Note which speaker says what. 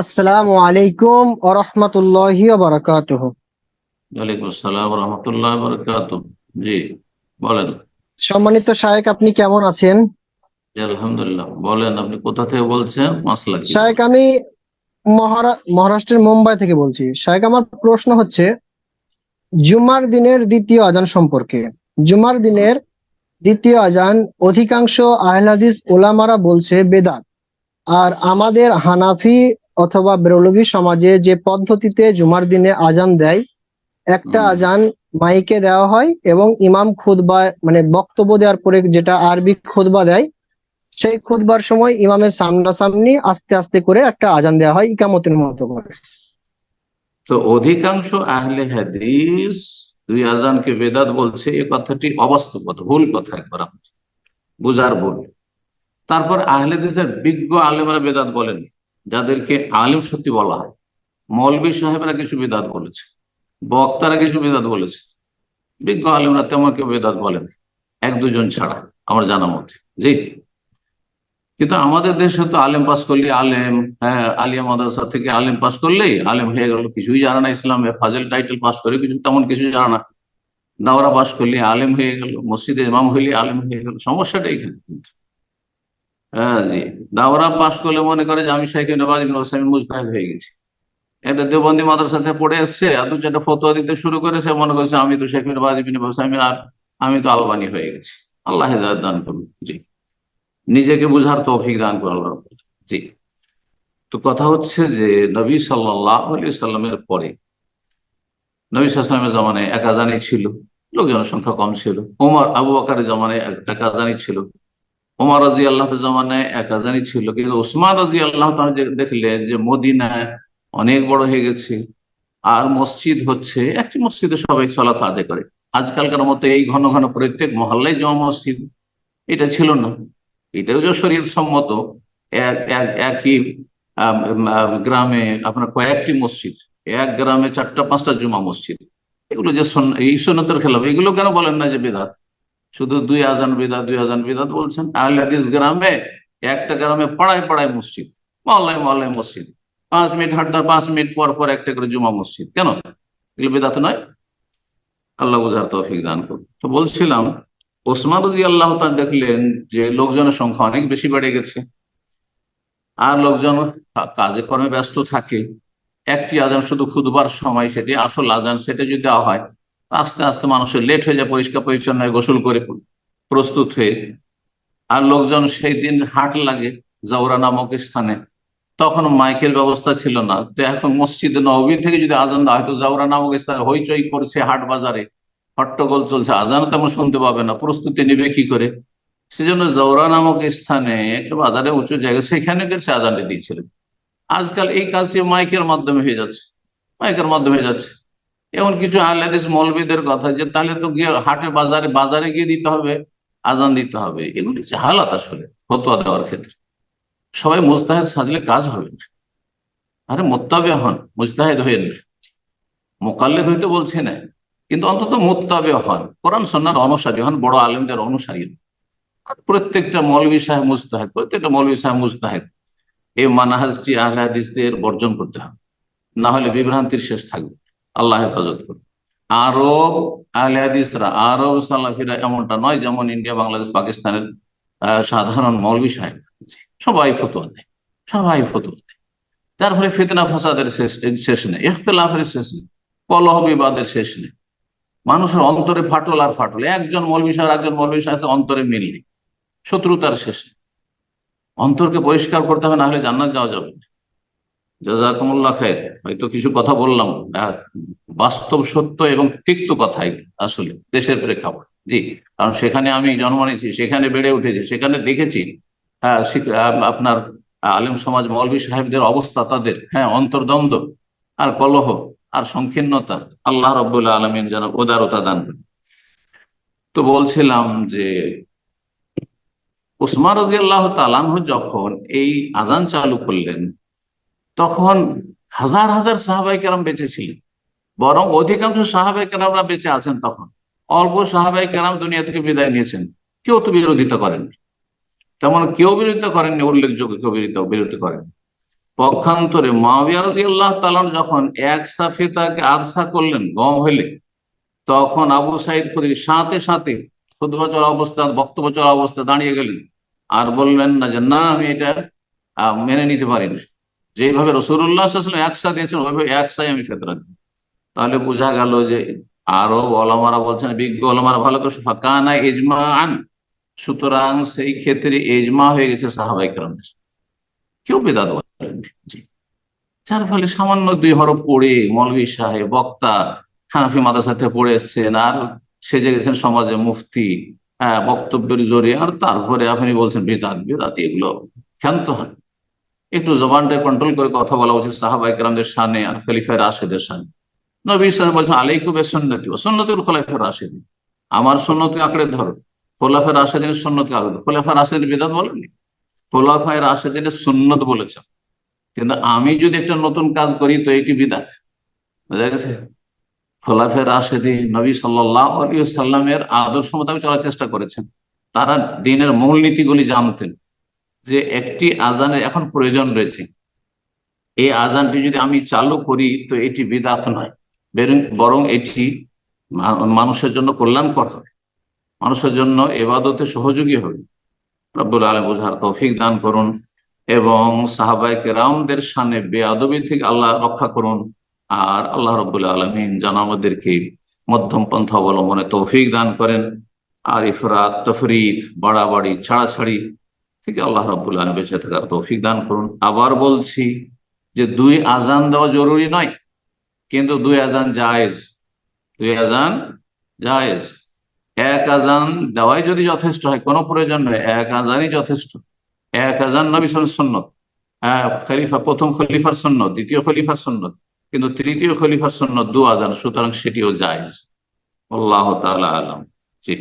Speaker 1: আসসালামু আলাইকুম ওরহমতুল্লাহি বারাকাতুহ।
Speaker 2: ওয়ালাইকুম আসসালাম রহমতুল্লাহ বরকাত জি বলেন।
Speaker 1: সম্মানিত শায়েক আপনি কেমন আছেন?
Speaker 2: আলহামদুলিল্লাহ। বলেন আপনি কোথা থেকে বলছেন? মাসলা কি?
Speaker 1: শায়েক আমি মহারাষ্ট্রের মুম্বাই থেকে বলছি। শায়েক আমার প্রশ্ন হচ্ছে জুমার দিনের দ্বিতীয় আজান সম্পর্কে। জুমার দিনের দ্বিতীয় আজান অধিকাংশ আহলে হাদিস ওলামারা বলছে বেদাত। আর আমাদের হানাফি অথবা বেরলভী সমাজে যে পদ্ধতিতে জুমার দিনে আজান দেয় একটা আজান মাইকে দেওয়া হয় এবং ইমাম খুতবা মানে বক্তব্য দেওয়ার পরে যেটা আরবি খুতবা দেয় সেই খুতবার সময় ইমামের সামনাসামনি আস্তে আস্তে করে একটা আজান দেওয়া হয় ইকামতের মতো করে।
Speaker 2: তো অধিকাংশ আহলে হাদিস দুই আজানকে বেদাত বলছে এই কথাটি অবাস্তব কথা ভুল কথা একবার বুঝার ভুল। তারপর আহলে হাদিসের বিজ্ঞ আলেমরা বেদাত বলেন যাদেরকে আলেম সত্যি বলা হয়। মৌলবী সাহেবরা কিছু বেদাত বলেছে, বক্তারা কিছু বেদাত বলেছে। বিজ্ঞ আলেমরা তেমন কেউ বেদাত বলেন এক দুজন ছাড়া, আমার জানা মতে। জি? কিন্তু আমাদের দেশে তো আলেম পাস করলে আলেম হ্যাঁ আলিয়া মাদ্রাসা থেকে আলেম পাস করলেই আলেম হয়ে গেল, কিছুই জানা না ইসলামে, ফাজেল টাইটেল পাস করে কিছু, তেমন কিছু জানা না। দাওরা পাস করলে আলেম হয়ে গেল, মসজিদে ইমাম হইলে আলেম হয়ে গেল, সমস্যাটা এখানে কিন্তু হ্যাঁ জি। দাওরা পাস করলে মনে করে যে আমি শেখ নবাজ আমি মুজতাহিদ হয়ে গেছি। এটা দেওবন্দি মাদ্রাসাতে পড়ে এসছে, আর দু চারটা ফতোয়া দিতে শুরু করেছে, মনে করছে আমি তো শেখ আমি আর আমি তো আলবানি হয়ে গেছি। আল্লাহ হেদায়ত দান করুন জি। নিজেকে বুঝার তৌফিক দান করুন আল্লাহ জি। তো কথা হচ্ছে যে নবী সাল্লাহ আলি সাল্লামের পরে, নবী সাল্লামের জামানে এক আজানি ছিল, লোকজনের সংখ্যা কম ছিল। ওমর আবু আকারের জামানে এক- আজানি ছিল। ওমর রাজি আল্লাহ জামানায় এক আজানি ছিল, কিন্তু ওসমান রাজি আল্লাহ দেখলেন যে মদিনায় অনেক বড় হয়ে গেছে। আর মসজিদ হচ্ছে, একটি মসজিদে সবাই চলাত আদায় করে। আজকালকার মতো এই ঘন ঘন প্রত্যেক মহল্লায় জমা মসজিদ, এটা ছিল না। এটাও যে শরীর সম্মত, এক এক একই গ্রামে আপনার কয়েকটি মসজিদ, এক গ্রামে চারটা পাঁচটা জুমা মসজিদ। এগুলো যে এই সন্ন্যতের খেলাফ, এগুলো কেন বলেন না যে বেদাত? শুধু দুই আজান বেদাত, দুই আজান বেদাত বলছেন। আহলে গ্রামে একটা গ্রামে পাড়ায় পাড়ায় মসজিদ, মহল্লায় মহল্লায় মসজিদ। পাঁচ মিনিট হাঁটতে পাঁচ মিনিট পর পর একটা করে জুমা মসজিদ। কেন? এগুলো বেদাত নয়। আল্লাহ বুঝার তৌফিক দান করুন। তো বলছিলাম, ওসমান রাজি আল্লাহ তাআলা দেখলেন যে লোকজনের সংখ্যা অনেক বেশি বেড়ে গেছে। আর লোকজন কাজে কর্মে ব্যস্ত থাকে। একটি আজান শুধু খুদবার সময়, সেটি আসল আজান, সেটা যদি দেওয়া হয় আস্তে আস্তে মানুষের লেট হয়ে যায়, পরিষ্কার পরিচ্ছন্ন গোসল করে প্রস্তুত হয়ে। আর লোকজন সেই দিন হাট লাগে জাউরা নামক স্থানে। তখন মাইকের ব্যবস্থা ছিল না। তো এখন মসজিদে নবী থেকে যদি আজান দেওয়া হয়তো জাউরা নামক স্থানে হইচই করছে হাট বাজারে। হট্টগোল চলছে, আজান তেমন শুনতে পাবে না। প্রস্তুতি নেবে কি করে? সেজন্য জৌরা নামক স্থানে একটা বাজারে উঁচু জায়গা সেখানে গেছে আজানটা দিয়েছিলেন আজকাল এই কাজটি মাইকের মাধ্যমে হয়ে যাচ্ছে। মাইকের মাধ্যমে হয়ে যাচ্ছে। এমন কিছু আহলাদিস মৌলবীদের কথা যে তাহলে তো গিয়ে হাটে বাজারে বাজারে গিয়ে দিতে হবে, আজান দিতে হবে। এগুলি হালাত আসলে ফতোয়া দেওয়ার ক্ষেত্রে। সবাই মুস্তাহেদ সাজলে কাজ হবে না। আরে মোত্তাবে হন মুস্তাহেদ হইেন না। মোকাল্লেদ হইতে বলছে না। কিন্তু অন্তত মোত্তাবে হন। কোরআন সন্ন্যার অনুসারী হন, বড় আলেমদের অনুসারী আর প্রত্যেকটা মৌলবী সাহেব মুস্তাহেদ প্রত্যেকটা মৌলবী সাহেব মুস্তাহেদ এই মানাহাজটি, আহলে বর্জন করতে হবে। না হলে বিভ্রান্তির শেষ থাকবে। আল্লাহ হেফাজত করবে আরব আহলে হাদিসরা, আরব সালাফিরা এমনটা নয় যেমন ইন্ডিয়া, বাংলাদেশ, পাকিস্তানের সাধারণ মৌলবী সাহেব। সবাই ফতোয়া দেয়, সবাই ফতোয়া দেয়। তার ফলে ফিতনা ফাসাদের শেষ নেই, ইখতলাফের শেষ নেই, কলহ বিবাদের শেষ নেই। মানুষের অন্তরে ফাটল আর ফাটল, একজন মৌলবী সাহেব একজন মৌলবী সাহেব অন্তরে মিল নেই, শত্রুতার শেষ অন্তরকে পরিষ্কার করতে হবে, না হলে জান্নাত যাওয়া যাবে না। জাজাকুমুল্লাহ খের হয়তো কিছু কথা বললাম বাস্তব সত্য এবং তিক্ত কথাই আসলে দেশের প্রেক্ষাপট। জি, কারণ সেখানে আমি জন্ম নিয়েছি, সেখানে বেড়ে উঠেছি, সেখানে দেখেছি হ্যাঁ আপনার আলেম সমাজ মৌলবী সাহেবদের অবস্থা, তাদের হ্যাঁ অন্তর্দ্বন্দ্ব আর কলহ আর সংকীর্ণতা। আল্লাহ রব্বুল্লাহ আলমিন যেন উদারতা দান। তো বলছিলাম যে উসমান রাজি আল্লাহ তালানহ যখন এই আজান চালু করলেন তখন হাজার হাজার সাহাবাই কেরাম বেঁচে ছিলেন। বরং অধিকাংশ সাহাবাই কেরামরা বেঁচে আছেন তখন। অল্প সাহাবাই কেরাম দুনিয়া থেকে বিদায় নিয়েছেন। কেউ তো বিরোধিতা করেন তেমন কেউ বিরোধিতা করেননি, উল্লেখযোগ্য কেউ বিরোধিতা বিরোধিতা করেন পক্ষান্তরে মাবিয়া রাদিয়াল্লাহ তাআলা যখন এক সাফে তাকে আদসা করলেন গম হইলে, তখন আবু সাইদ খুদরি সাথে সাথে খুদবা চলা অবস্থা, বক্তব্য চলা অবস্থা দাঁড়িয়ে গেলেন। আর বললেন না যে, না, আমি এটা মেনে নিতে পারি না যেভাবে রসুল্লাহ একসা দিয়েছেন ওইভাবে একসাই আমি ফেতরা দিই। তাহলে বোঝা গেল যে আরও ওলামারা বলছেন, বিজ্ঞ ওলামারা ভালো করে ফাঁকানা ইজমা আন সুতরাং সেই ক্ষেত্রে এজমা হয়ে গেছে সাহাবাই কেরামের কেউ বেদাত যার ফলে সামান্য দুই হরফ পড়ে মলবি সাহেব, বক্তা, হানাফি মাদ্রাসাতে পড়ে এসছেন, আর সেজে গেছেন সমাজে মুফতি হ্যাঁ বক্তব্যের জোরে, আর তারপরে আপনি বলছেন বেদাত বেদাত, এগুলো ক্ষান্ত হন একটু জবানটা কন্ট্রোল করে কথা বলা উচিত সাহাবাই কেরামদের সামনে আর খলিফায় রাশেদের সামনে। নবী ইসলাম বলছেন, আলাইকুম সন্ন্যতি ও সন্ন্যতির খোলাফের রাশেদিন। আমার সন্ন্যতি আঁকড়ে ধরো। খোলাফের রাশেদিনের সন্ন্যতি আঁকড়ে ধরো খোলাফের রাশেদিন বেদাত বলেননি? খোলাফায় রাশেদিনের সুন্নত বলেছেন কিন্তু আমি যদি একটা নতুন কাজ করি, তো এটি বিদাত। বুঝা গেছে? খোলাফের রাশেদি নবী সাল্লাহ আলী সাল্লামের আদর্শ মোতাবেক চলার চেষ্টা করেছেন। তারা দিনের মূলনীতিগুলি জানতেন। যে একটি আজানের এখন প্রয়োজন রয়েছে। এই আজানটি যদি আমি চালু করি, তো এটি বিদাত নয়, বেরং- এটি মানুষের জন্য কল্যাণকর হবে। মানুষের জন্য এবাদতে সহযোগী হবে। রব্বুল আলম বুঝার তৌফিক দান করুন এবং সাহাবাই কেরামদের সামনে বেআবি থেকে আল্লাহ রক্ষা করুন। আর আল্লাহ রব্বুল আলমিন যেন আমাদেরকে মধ্যম পন্থা অবলম্বনে তৌফিক দান করেন। আর ইফরাত তফরিদ বাড়াবাড়ি, ছাড়াছাড়ি থেকে আল্লাহ রব্বুল আলম বেঁচে থাকার তৌফিক দান করুন। আবার বলছি যে দুই আজান দেওয়া জরুরি নয়, কিন্তু দুই আজান জায়েজ। দুই আজান জায়েজ। এক আজান দেওয়াই যদি যথেষ্ট হয়, কোনো প্রয়োজন নয় এক আজানই যথেষ্ট। এক আজান নবী সন্ন্যত। হ্যাঁ খলিফা, প্রথম খলিফার সন্ন্যত, দ্বিতীয় খলিফার সন্ন্যত, কিন্তু তৃতীয় খলিফার সন্ন্যত দু আজান সুতরাং সেটিও জায়েজ। আল্লাহ তাআলা আলম। জি।